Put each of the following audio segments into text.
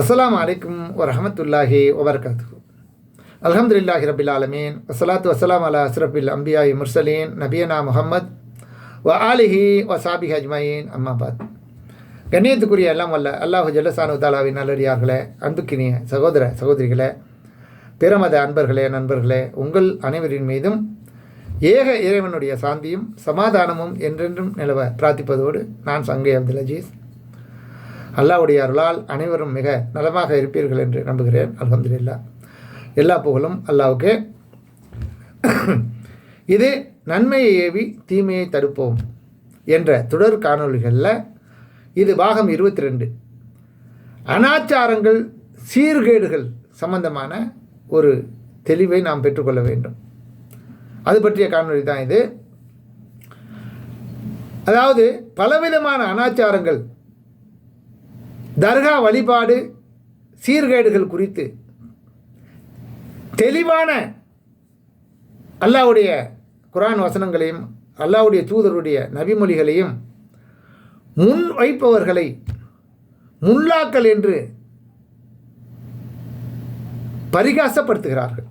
அஸ்லாம் அலைக்கும் வரஹமத்துல்லாஹி வபர்காத்து அலமதுல்லாஹி ரபில் ஆலமீன். வசலாத்து வசலாம் அலா அஸ்ரபில் அம்பியாய் முர்சலீன். நபியனா முஹம்மத் வ ஆலிஹி வ சாபி அஜ்மயின். அம்மாபாத் கண்ணியத்துக்குரிய எல்லாம் வல்ல அல்லாஹு ஜல்லசானு தாலாவின் நல்லடியார்களே அன்புக்கினிய சகோதர சகோதரிகளே பிறமத அன்பர்களே நண்பர்களே உங்கள் அனைவரின் மீதும் ஏக இறைவனுடைய சாந்தியும் சமாதானமும் என்றென்றும் நிலவ பிரார்த்திப்பதோடு நான் சங்கை அப்துல் அஜீஸ். அல்லாவுடைய அருளால் அனைவரும் மிக நலமாக இருப்பீர்கள் என்று நம்புகிறேன். அலமதுல்லா எல்லா புகழும் அல்லாவுக்கு. இது நன்மையை ஏவி தீமையை தடுப்போம் என்ற தொடர் காணொலிகளில் இது பாகம் இருபத்தி ரெண்டு அனாச்சாரங்கள் சீர்கேடுகள் சம்பந்தமான ஒரு தெளிவை நாம் பெற்றுக்கொள்ள வேண்டும். அது பற்றிய காணொளி தான் இது. அதாவது பலவிதமான அனாச்சாரங்கள் தர்கா வழிபாடு சீர்கேடுகள் குறித்து தெளிவான அல்லாவுடைய குரான் வசனங்களையும் அல்லாவுடைய தூதருடைய நபிமொழிகளையும் முன் வைப்பவர்களை முல்லாக்கள் என்று பரிகாசப்படுத்துகிறார்கள்.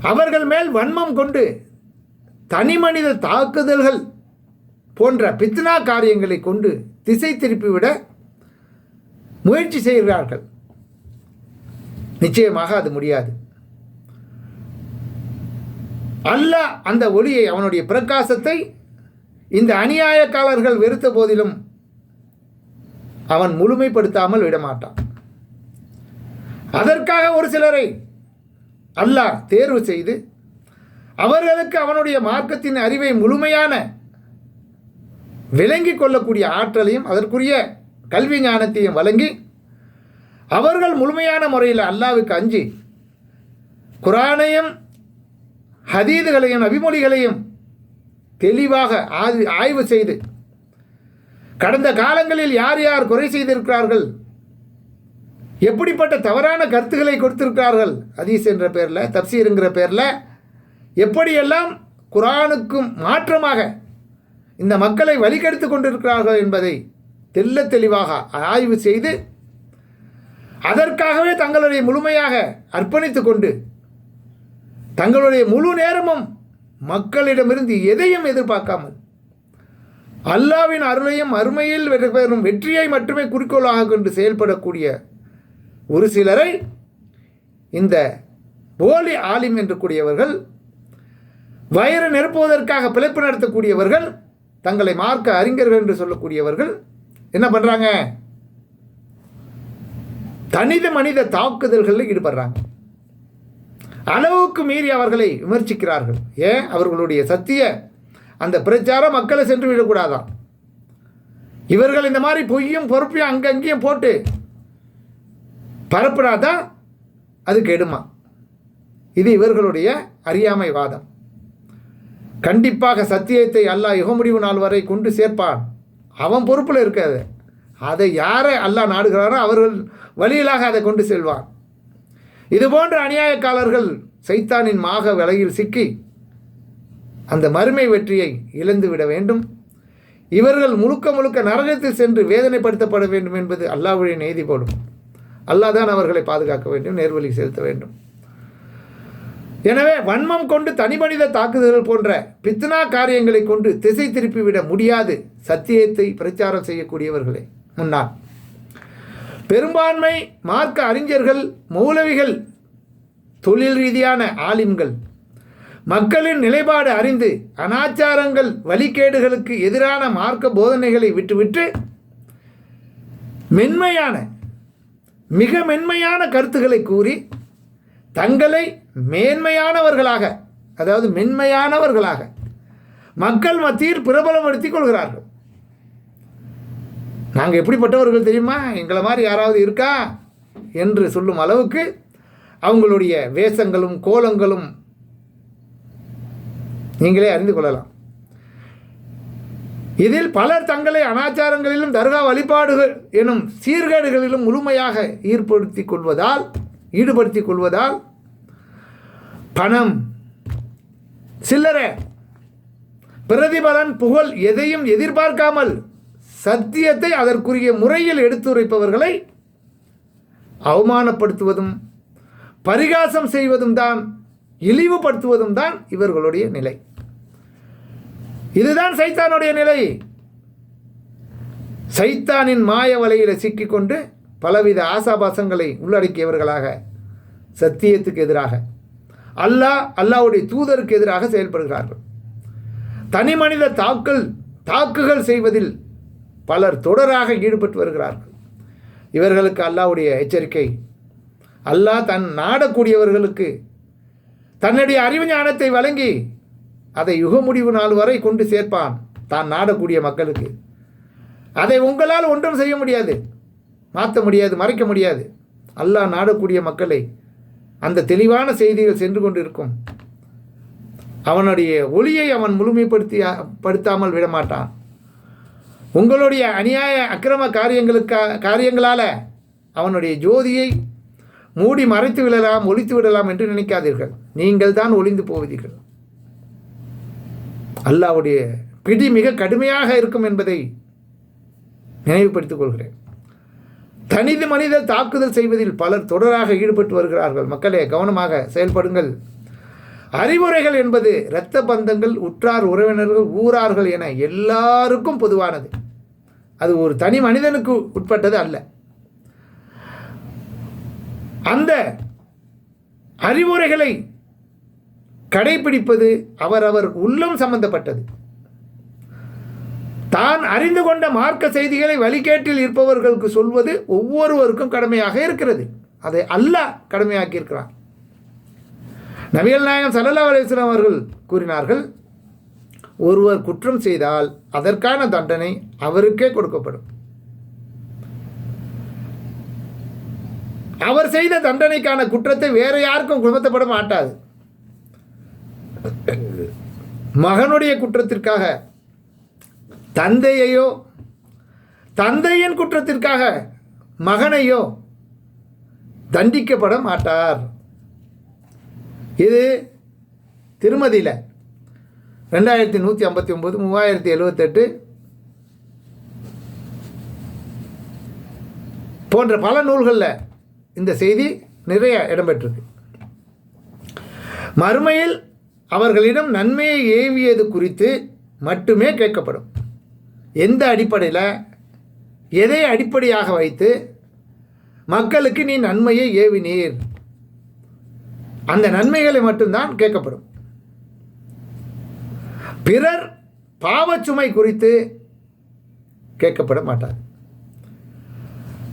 அவர்கள் மேல் வன்மம் கொண்டு தனி மனித தாக்குதல்கள் போன்ற பித்னா காரியங்களை கொண்டு திசை திருப்பிவிட முயற்சி செய்கிறார்கள். நிச்சயமாக அது முடியாது. அல்லாஹ் அந்த ஒளியை அவனுடைய பிரகாசத்தை இந்த அநியாயக்காரர்கள் வெறுத்த போதிலும் அவன் முழுமைப்படுத்தாமல் விடமாட்டான். அதற்காக ஒரு சிலரை அல்லாஹ் தேர்வு செய்து அவர்களுக்கு அவனுடைய மார்க்கத்தின் அறிவை முழுமையான விளங்கி கொள்ளக்கூடிய ஆற்றலையும் அதற்குரிய கல்வி ஞானத்தையும் வழங்கி அவர்கள் முழுமையான முறையில் அல்லாவுக்கு அஞ்சி குரானையும் ஹதீதுகளையும் அபிமொழிகளையும் தெளிவாக ஆய்வு ஆய்வு செய்து கடந்த காலங்களில் யார் யார் குறை செய்திருக்கிறார்கள்? எப்படிப்பட்ட தவறான கருத்துக்களை கொடுத்திருக்கிறார்கள்? ஹதீஸ் என்ற பேரில் தப்சீருங்கிற பேரில் எப்படியெல்லாம் குரானுக்கும் மாற்றமாக இந்த மக்களை வழிகெடுத்து கொண்டிருக்கிறார்கள் என்பதை தெல்ல தெளிவாக ஆய்வு செய்து அதற்காகவே தங்களுடைய முழுமையாக அர்ப்பணித்து கொண்டு தங்களுடைய முழு நேரமும் மக்களிடமிருந்து எதையும் எதிர்பார்க்காமல் அல்லாவின் அருளையும் அருமையில் பெறும் வெற்றியை மட்டுமே குறிக்கோளாக கொண்டு செயல்படக்கூடிய ஒரு சிலரை இந்த போலி ஆலிம் என்று கூடியவர்கள் வயிறு நிரப்புவதற்காக பிழைப்பு நடத்தக்கூடியவர்கள் தங்களை மார்க்க அறிஞர்கள் என்று சொல்லக்கூடியவர்கள் என்ன பண்ணுறாங்க தனித மனித தாக்குதல்களில் ஈடுபடுறாங்க. அளவுக்கு மீறி அவர்களை விமர்சிக்கிறார்கள். ஏன்? அவர்களுடைய சத்திய அந்த பிரச்சாரம் மக்களை சென்று விடக்கூடாதான். இவர்கள் இந்த மாதிரி பொய்யும் பொறுப்பையும் அங்கங்கேயும் போட்டு பரப்புனாதான் அது கெடுமா? இது இவர்களுடைய அறியாமை வாதம் கண்டிப்பாக சத்தியத்தை அல்லாஹ் யுக முடிவு நாள் வரை கொண்டு சேர்ப்பான். அவன் பொறுப்பில் இருக்காது. அதை யாரை அல்லாஹ் நாடுகிறாரோ அவர்கள் வழியிலாக அதை கொண்டு செல்வான். இதுபோன்ற அநியாயக்காரர்கள் சைத்தானின் மாக விலையில் சிக்கி அந்த மறுமை வெற்றியை இழந்து விட வேண்டும். இவர்கள் முழுக்க முழுக்க நரகத்தில் சென்று வேதனைப்படுத்தப்பட வேண்டும் என்பது அல்லாவுடைய நெய்தி போடும் அல்லாஹ் தான் அவர்களை பாதுகாக்க வேண்டும் நேர்வழி செலுத்த வேண்டும். எனவே வன்மம் கொண்டு தனிமனித தாக்குதல்கள் போன்ற பித்னா காரியங்களை கொண்டு திசை திருப்பிவிட முடியாது. சத்தியத்தை பிரச்சாரம் செய்யக்கூடியவர்களே முன்னால் பெரும்பான்மை மார்க்க அறிஞர்கள் மௌலவிகள் தொழில் ரீதியான ஆலிம்கள் மக்களின் நிலைப்பாடு அறிந்து அனாச்சாரங்கள் வழிகேடுகளுக்கு எதிரான மார்க்க போதனைகளை விட்டுவிட்டு மென்மையான மிக மென்மையான கருத்துக்களை கூறி தங்களை மேன்மையானவர்களாக அதாவது மென்மையானவர்களாக மக்கள் மத்தியில் பிரபலப்படுத்திக் கொள்கிறார்கள். நாங்கள் எப்படிப்பட்டவர்கள் தெரியுமா? எங்களை மாதிரி யாராவது இருக்கா? என்று சொல்லும் அளவுக்கு அவங்களுடைய வேஷங்களும் கோலங்களும் நீங்களே அறிந்து கொள்ளலாம். இதில் பலர் தங்களை அனாச்சாரங்களிலும் தர்கா வழிபாடுகள் எனும் சீர்கேடுகளிலும் முழுமையாக ஈடுபடுத்திக் கொள்வதால் ஈடுபடுத்திக் கொள்வதால் பணம் சில்லறை பிரதிபலன் புகழ் எதையும் எதிர்பார்க்காமல் சத்தியத்தை அதற்குரிய முறையில் எடுத்துரைப்பவர்களை அவமானப்படுத்துவதும் பரிகாசம் செய்வதும் தான் இழிவுபடுத்துவதும் தான் இவர்களுடைய நிலை. இதுதான் சைத்தானுடைய நிலை. சைத்தானின் மாய வலையில் சிக்கிக்கொண்டு பலவித ஆசாபாசங்களை உள்ளடக்கியவர்களாக சத்தியத்துக்கு எதிராக. அல்லாஹ் அல்லாவுடைய தூதருக்கு எதிராக செயல்படுகிறார்கள். தனி மனித தாக்கல் தாக்குகள் செய்வதில் பலர் தொடராக ஈடுபட்டு வருகிறார்கள். இவர்களுக்கு அல்லாவுடைய எச்சரிக்கை அல்லாஹ் தன் நாடக்கூடியவர்களுக்கு தன்னுடைய அறிவு ஞானத்தை வழங்கி அதை யுக முடிவு நாள் வரை கொண்டு சேர்ப்பான் தான் நாடக்கூடிய மக்களுக்கு. அதை உங்களால் ஒன்றும் செய்ய முடியாது. மாற்ற முடியாது மறைக்க முடியாது. அல்லாஹ் நாடக்கூடிய மக்களை அந்த தெளிவான செய்திகள் சென்று கொண்டிருக்கும். அவனுடைய ஒளியை அவன் முழுமைப்படுத்தி படுத்தாமல் விடமாட்டான். உங்களுடைய அநியாய அக்கிரம காரியங்களுக்கா காரியங்களால் அவனுடைய ஜோதியை மூடி மறைத்து விடலாம் ஒழித்து விடலாம் என்று நினைக்காதீர்கள். நீங்கள் தான் ஒளிந்து போவீர்கள். அல்லாவுடைய பிடி மிக கடுமையாக இருக்கும் என்பதை நினைவுபடுத்திக் கொள்கிறேன். தனித மனித தாக்குதல் செய்வதில் பலர் தொடராக ஈடுபட்டு வருகிறார்கள். மக்களே கவனமாக செயல்படுங்கள். அறிவுரைகள் என்பது இரத்த பந்தங்கள் உற்றார் உறவினர்கள் ஊரார்கள் என எல்லாருக்கும் பொதுவானது. அது ஒரு தனி மனிதனுக்கு உட்பட்டது அல்ல. அந்த அறிவுரைகளை கடைபிடிப்பது அவரவர் உள்ளம் சம்பந்தப்பட்டது. தான் அறிந்து கொண்ட மார்க்க செய்திகளை வழிகேட்டில் இருப்பவர்களுக்கு சொல்வது ஒவ்வொருவருக்கும் கடமையாக இருக்கிறது. அதை அல்லாஹ் கடமையாக்கியிருக்கிறார் நபிகள் நாயகம் சல்லல்லா அலிஸ்லாம் அவர்கள் கூறினார்கள் ஒருவர் குற்றம் செய்தால் அதற்கான தண்டனை அவருக்கே கொடுக்கப்படும். அவர் செய்த தண்டனைக்கான குற்றத்தை வேற யாருக்கும் குமத்தப்பட மாட்டாது. மகனுடைய குற்றத்திற்காக தந்தையையோ தந்தையின் குற்றத்திற்காக மகனையோ தண்டிக்கப்பட மாட்டார். இது திருமதியில் ரெண்டாயிரத்தி நூற்றி ஐம்பத்தி ஒம்பது மூவாயிரத்தி எழுவத்தெட்டு போன்ற பல நூல்களில் இந்த செய்தி நிறைய இடம்பெற்றிருக்கு. மறுமையில் அவர்களிடம் நன்மையை ஏவியது குறித்து மட்டுமே கேட்கப்படும். எந்த அடிப்படையில்? எதை அடிப்படையாக வைத்து மக்களுக்கு நீ நன்மையை ஏவினீர்? அந்த நன்மைகளை மட்டும்தான் கேட்கப்படும். பிறர் பாவச்சுமை குறித்து கேட்கப்பட மாட்டார்.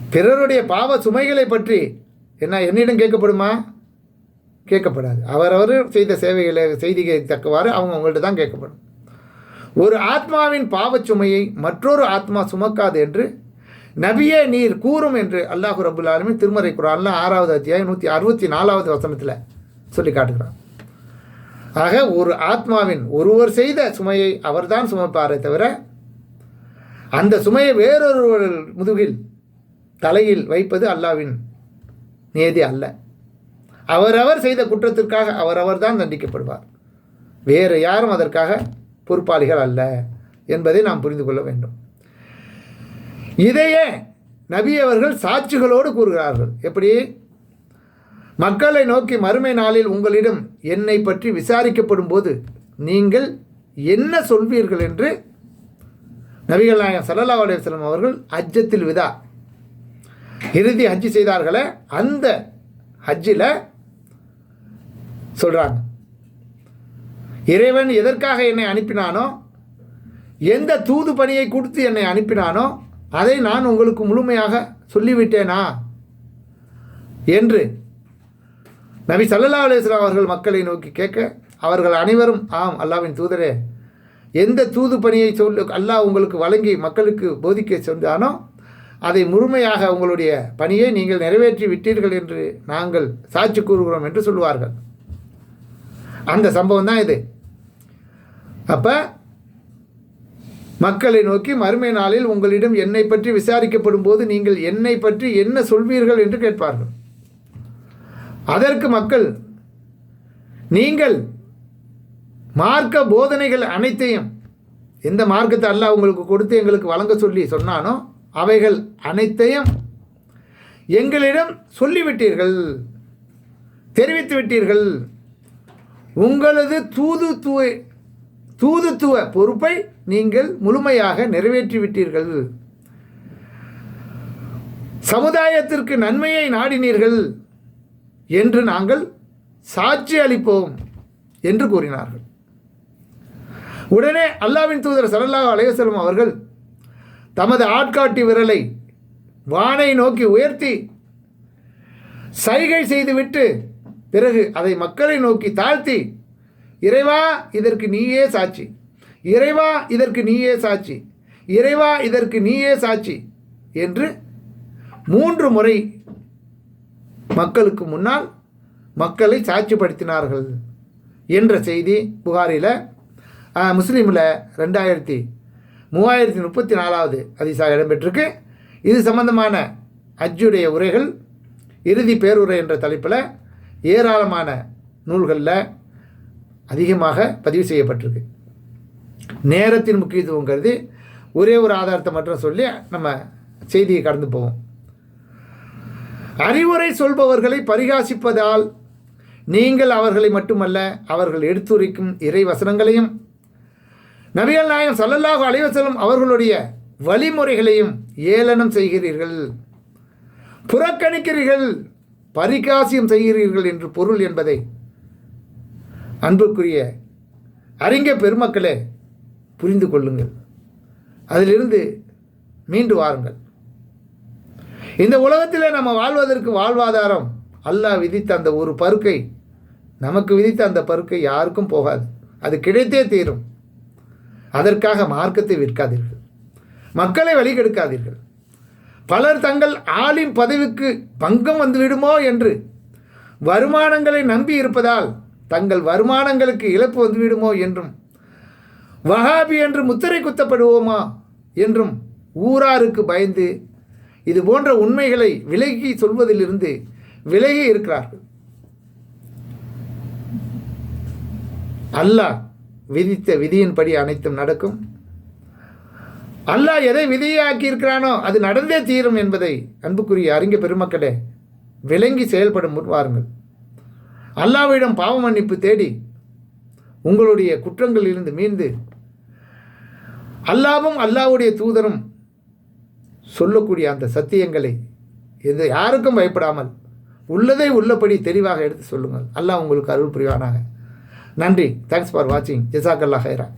பிறருடைய பாவ சுமைகளை பற்றி என்ன என்னிடம் கேட்கப்படுமா? கேட்கப்படாது. அவரவர் செய்த சேவைகளை செய்திகளை தக்கவாறு அவங்க உங்கள்கிட்ட தான் கேட்கப்படும். ஒரு ஆத்மாவின் பாவச்சுமையை மற்றொரு ஆத்மா சுமக்காது என்று நபியே நீர் கூறும் என்று அல்லாஹு ரபுல் ஆலமி திருமறை குரான்ல ஆறாவது அத்தியாயம் நூற்றி அறுபத்தி நாலாவது வசனத்தில் சொல்லி காட்டுகிறான் ஆக ஒரு ஆத்மாவின் ஒருவர் செய்த சுமையை அவர்தான் சுமப்பாரே தவிர அந்த சுமையை வேறொருவர் முதுகில் தலையில் வைப்பது அல்லாவின் நியதி அல்ல. அவரவர் செய்த குற்றத்திற்காக அவரவர் தான் தண்டிக்கப்படுவார். வேறு யாரும் அதற்காக பொறுப்பாளிகள் அல்ல என்பதை நாம் புரிந்து கொள்ள வேண்டும். இதையே நபி அவர்கள் சாட்சிகளோடு கூறுகிறார்கள். எப்படி? மக்களை நோக்கி மறுமை நாளில் உங்களிடம் என்னை பற்றி விசாரிக்கப்படும் போது நீங்கள் என்ன சொல்வீர்கள் என்று நபிகள் நாயகம் சல்லல்லா அலுவலம் அவர்கள் அஜ்ஜத்தில் விதா. இறுதி ஹஜ்ஜி செய்தார்களே அந்த ஹஜ்ஜில் சொல்கிறாங்க இறைவன் எதற்காக என்னை அனுப்பினானோ எந்த தூது பணியை கொடுத்து என்னை அனுப்பினானோ அதை நான் உங்களுக்கு முழுமையாக சொல்லிவிட்டேனா? என்று நபி சல்லல்லா அலுவலாம் அவர்கள் மக்களை நோக்கி கேட்க அவர்கள் அனைவரும் ஆம் அல்லாவின் தூதரே எந்த தூது பணியை சொல் அல்லாஹ் உங்களுக்கு வழங்கி மக்களுக்கு போதிக்க சொன்னானோ அதை முழுமையாக உங்களுடைய பணியை நீங்கள் நிறைவேற்றி விட்டீர்கள் என்று நாங்கள் சாட்சி கூறுகிறோம் என்று சொல்லுவார்கள். அந்த சம்பவம் தான் இது. அப்போ மக்களை நோக்கி மறுமை நாளில் உங்களிடம் என்னை பற்றி விசாரிக்கப்படும் போது நீங்கள் என்னை பற்றி என்ன சொல்வீர்கள் என்று கேட்பார்கள். அதற்கு மக்கள் நீங்கள் மார்க்க போதனைகள் அனைத்தையும் எந்த மார்க்கத்தை அல்ல உங்களுக்கு கொடுத்து எங்களுக்கு வழங்க சொல்லி சொன்னானோ அவைகள் அனைத்தையும் எங்களிடம் சொல்லிவிட்டீர்கள் தெரிவித்து விட்டீர்கள் உங்களது தூது தூய் தூதுத்துவ பொறுப்பை நீங்கள் முழுமையாக நிறைவேற்றிவிட்டீர்கள். சமுதாயத்திற்கு நன்மையை நாடினீர்கள் என்று நாங்கள் சாட்சி அளிப்போம் என்று கூறினார்கள். உடனே அல்லாவின் தூதர் சரல்லா அலையசலம் அவர்கள் தமது ஆட்காட்டி விரலை வானை நோக்கி உயர்த்தி சைகை செய்துவிட்டு பிறகு அதை மக்களை நோக்கி தாழ்த்தி இறைவா இதற்கு நீயே சாட்சி. இறைவா இதற்கு நீயே சாட்சி. இறைவா இதற்கு நீயே சாட்சி என்று மூன்று முறை மக்களுக்கு முன்னால் மக்களை சாட்சிப்படுத்தினார்கள் என்ற செய்தி புகாரில் முஸ்லீமில் ரெண்டாயிரத்தி மூவாயிரத்தி முப்பத்தி நாலாவது அதிசாக இடம்பெற்றிருக்கு. இது சம்பந்தமான அஜ்ஜுடைய உரைகள் இறுதி பேருரை என்ற தலைப்பில் ஏராளமான நூல்களில் அதிகமாக பதிவு செய்யப்பட்டிருக்கு. நேரத்தின் முக்கியத்துவங்கிறது ஒரே ஒரு ஆதாரத்தை மட்டும் சொல்லி நம்ம செய்தியை கடந்து போவோம். அறிவுரை சொல்பவர்களை பரிகாசிப்பதால் நீங்கள் அவர்களை மட்டுமல்ல அவர்கள் எடுத்துரைக்கும் இறை வசனங்களையும் நபிகள் நாயகம் சல்லல்லாஹு அலைவசலம் அவர்களுடைய வழிமுறைகளையும் ஏளனம் செய்கிறீர்கள் புறக்கணிக்கிறீர்கள் பரிகாசியம் செய்கிறீர்கள் என்று பொருள் என்பதை அன்புக்குரிய அறிஞ பெருமக்களே புரிந்து கொள்ளுங்கள். அதிலிருந்து மீண்டு வாருங்கள். இந்த உலகத்தில் நம்ம வாழ்வதற்கு வாழ்வாதாரம் அல்லாஹ் விதித்த அந்த ஒரு பருக்கை நமக்கு விதித்த அந்த பருக்கை யாருக்கும் போகாது. அது கிடைத்தே தீரும். அதற்காக மார்க்கத்தை விற்காதீர்கள். மக்களை வழிகெடுக்காதீர்கள் பலர் தங்கள் ஆளின் பதவிக்கு பங்கம் வந்துவிடுமோ என்று வருமானங்களை நம்பி இருப்பதால் தங்கள் வருமானங்களுக்கு இழப்பு வந்துவிடுமோ என்றும் வஹாபி என்று முத்திரை குத்தப்படுவோமா என்றும் ஊராருக்கு பயந்து இது போன்ற உண்மைகளை விலகி சொல்வதிலிருந்து விலகி இருக்கிறார்கள். அல்லாஹ் விதித்த விதியின்படி அனைத்தும் நடக்கும். அல்லாஹ் எதை விதியாக்கி இருக்கிறானோ அது நடந்தே தீரும் என்பதை அன்புக்குரிய அறிஞ பெருமக்களே விளங்கி செயல்படும் முன்வாருங்கள். அல்லாவிடம் பாவ மன்னிப்பு தேடி உங்களுடைய குற்றங்களிலிருந்து மீண்டு அல்லாவும் அல்லாவுடைய தூதரும் சொல்லக்கூடிய அந்த சத்தியங்களை எந்த யாருக்கும் பயப்படாமல் உள்ளதை உள்ளபடி தெளிவாக எடுத்து சொல்லுங்கள். அல்லாஹ் உங்களுக்கு அருள் புரிவானாக. நன்றி. தேங்க்ஸ் ஃபார் வாட்சிங் ஜெசாக் அல்லா ஹைரா